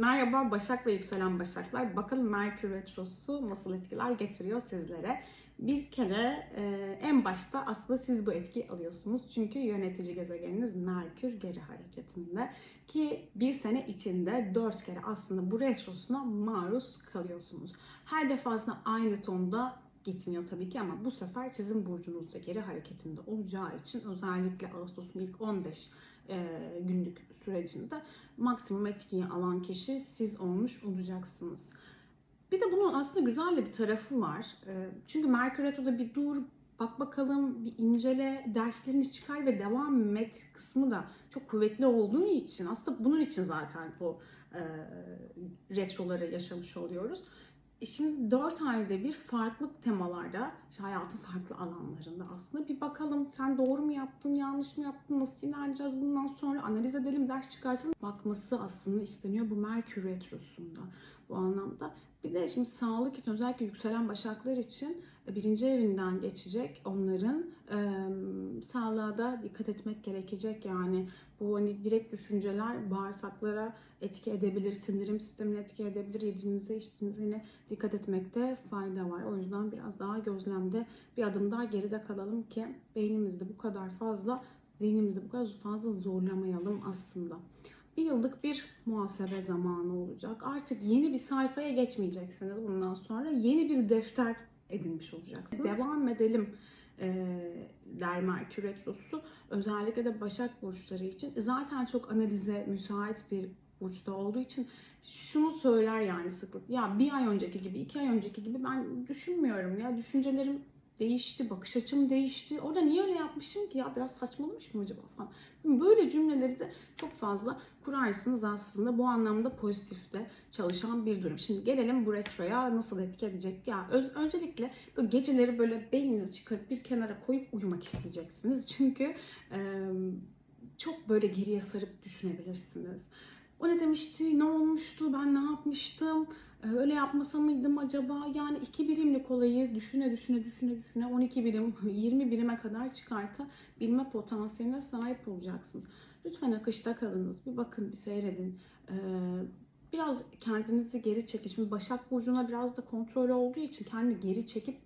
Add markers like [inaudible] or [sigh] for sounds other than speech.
Merhaba Başak ve Yükselen Başaklar. Bakalım Merkür Retrosu nasıl etkiler getiriyor sizlere. Bir kere e, en başta aslında siz bu etki alıyorsunuz. Çünkü yönetici gezegeniniz Merkür geri hareketinde. Ki bir sene içinde dört kere aslında bu retrosuna maruz kalıyorsunuz. Her defasında aynı tonda gitmiyor tabii ki ama bu sefer sizin burcunuzda geri hareketinde olacağı için özellikle Ağustos'un ilk 15 e, günlük sürecinde maksimum etkiyi alan kişi siz olmuş olacaksınız. Bir de bunun aslında güzel de bir tarafı var. E, çünkü Merkür Retro'da bir dur, bak bakalım, bir incele, derslerini çıkar ve devam et kısmı da çok kuvvetli olduğu için aslında bunun için zaten bu e, retroları yaşamış oluyoruz. E Şimdi 4 ayda bir farklı temalarda, işte hayatın farklı alanlarında aslında bir bakalım sen doğru mu yaptın, yanlış mı yaptın, nasıl ilerleyeceğiz bundan sonra analiz edelim, ders çıkartalım. Bakması aslında isteniyor bu Merkür Retrosu'nda bu anlamda. Bir de şimdi sağlık için özellikle yükselen başaklar için birinci evinden geçecek onların e, sağlığa da dikkat etmek gerekecek yani bu hani direkt düşünceler bağırsaklara etki edebilir, sindirim sistemine etki edebilir, yediğinize içtiğinize yine dikkat etmekte fayda var. O yüzden biraz daha gözlemde bir adım daha geride kalalım ki beynimizde bu kadar fazla, zihnimizde bu kadar fazla zorlamayalım aslında. Bir yıllık bir muhasebe zamanı olacak. Artık yeni bir sayfaya geçmeyeceksiniz bundan sonra. Yeni bir defter edinmiş olacaksınız. Devam edelim e, der Merkür Retrosu. Özellikle de Başak Burçları için zaten çok analize müsait bir burçta olduğu için şunu söyler yani sıklıkla. Ya bir ay önceki gibi, iki ay önceki gibi ben düşünmüyorum ya. Düşüncelerim değişti, bakış açım değişti. Orada niye öyle yapmışım ki ya biraz saçmalamış mı acaba falan. Böyle cümleleri de çok fazla kurarsınız aslında. Bu anlamda pozitifte çalışan bir durum. Şimdi gelelim bu retroya nasıl etki edecek? Ya öz- öncelikle böyle geceleri böyle beyninizi çıkarıp bir kenara koyup uyumak isteyeceksiniz. [laughs] Çünkü e, çok böyle geriye sarıp düşünebilirsiniz. O ne demişti, ne olmuştu, ben ne yapmıştım, öyle yapmasa mıydım acaba? Yani iki birimlik olayı düşüne düşüne düşüne düşüne 12 birim, [laughs] 20 birime kadar çıkartabilme potansiyeline sahip olacaksınız. Lütfen akışta kalınız. Bir bakın, bir seyredin. Ee, biraz kendinizi geri çekin. Şimdi Başak Burcu'na biraz da kontrol olduğu için kendini geri çekip